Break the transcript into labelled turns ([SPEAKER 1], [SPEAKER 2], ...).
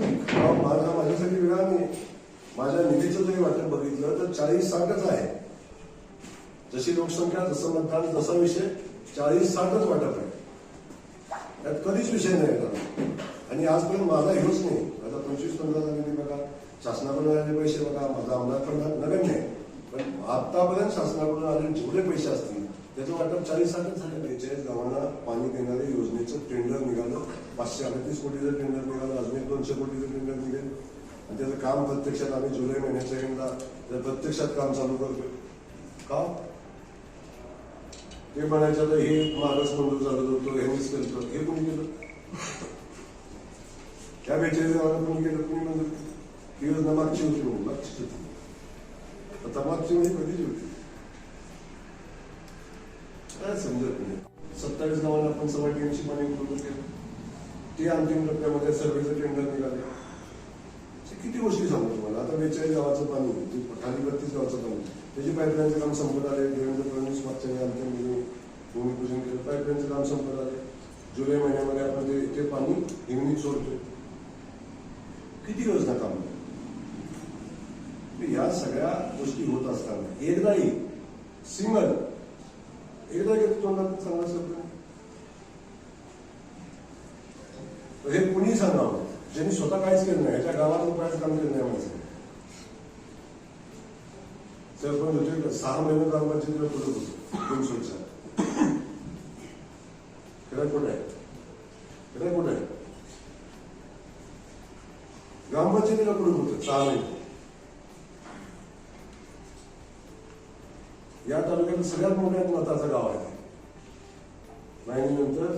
[SPEAKER 1] माझा माझ्यासाठी वेगळा नाही माझ्या निधीचं जरी वाटत बघितलं तर चाळीस साठच आहे. जशी लोकसंख्या जसं मतदान जसा विषय चाळीस साठच वाटत आहे. त्यात कधीच विषय नाही येणार. आणि आजपर्यंत माझा हेच नाही. माझा पंचवीस पंधरा झालेली बघा. शासनाकडून आलेले पैसे बघा. माझा पण नवीन नाही पण आतापर्यंत शासनाकडून आलेले जेवढे पैसे असतील त्याचं वाटप चाळीस साठच झालं बेचाळीस गावांना पाणी देणाऱ्या योजनेचं टेंडर निघालं पाचशे अडतीस कोटीचं टेंडर निघालं अजून एक दोनशे कोटीचं टेंडर निघेल. आणि त्याचं काम प्रत्यक्षात आम्ही जुलै महिन्याच्या एंडला त्याचं प्रत्यक्षात काम चालू करतोय. का? ते म्हणायचं तर हे मागास मंजूर चालत होतो हेच केलं हे कोणी केलं? त्या बेचाळीस गावाला कोणी केलं? कोणी मंजूर केलं ही योजना मागची होती म्हणून मागचीच होती. आता मागची म्हणजे कधीच होती? काय समजत नाही. सत्तावीस गावांना आपण सव्वा टीमची पाणी मंजूर केलं ते अंतिम टप्प्यामध्ये सर्वेचं टेंडर निघाले. किती गोष्टी सांगतो तुम्हाला? आता बेचाळीस गावाचं पाणी खाली बत्तीस गावाचं पाणी त्याची पाईपलाईनचं काम संपत आले देवेंद्र फडणवीस मागच्या अंतिम भूमिपूजन केलं. पाईपलाईनचं काम संपत आले जुलै महिन्यामध्ये आपण ते ते पाणी हिंगणीत सोडतोय. किती योजना काम या सगळ्या गोष्टी होत असताना एकदाही सिंगल एकदा घेतो तोंडात चांगला शब्द हे कुणी सांगावं. ज्यांनी स्वतः काहीच केलं नाही याच्या गावात काहीच काम केलं नाही माणसाने सरपंच होते सहा महिने ग्रामपंचायतीला बोलत होतो दोन दोनशेच्या फिराय कुठे आहे? फिराय कुठे आहे? ग्रामपंचायतीला पुढे होतं सहा महिने. या तालुक्यात सगळ्यात मोठ्या मताचं गाव आहे. नाही नंतर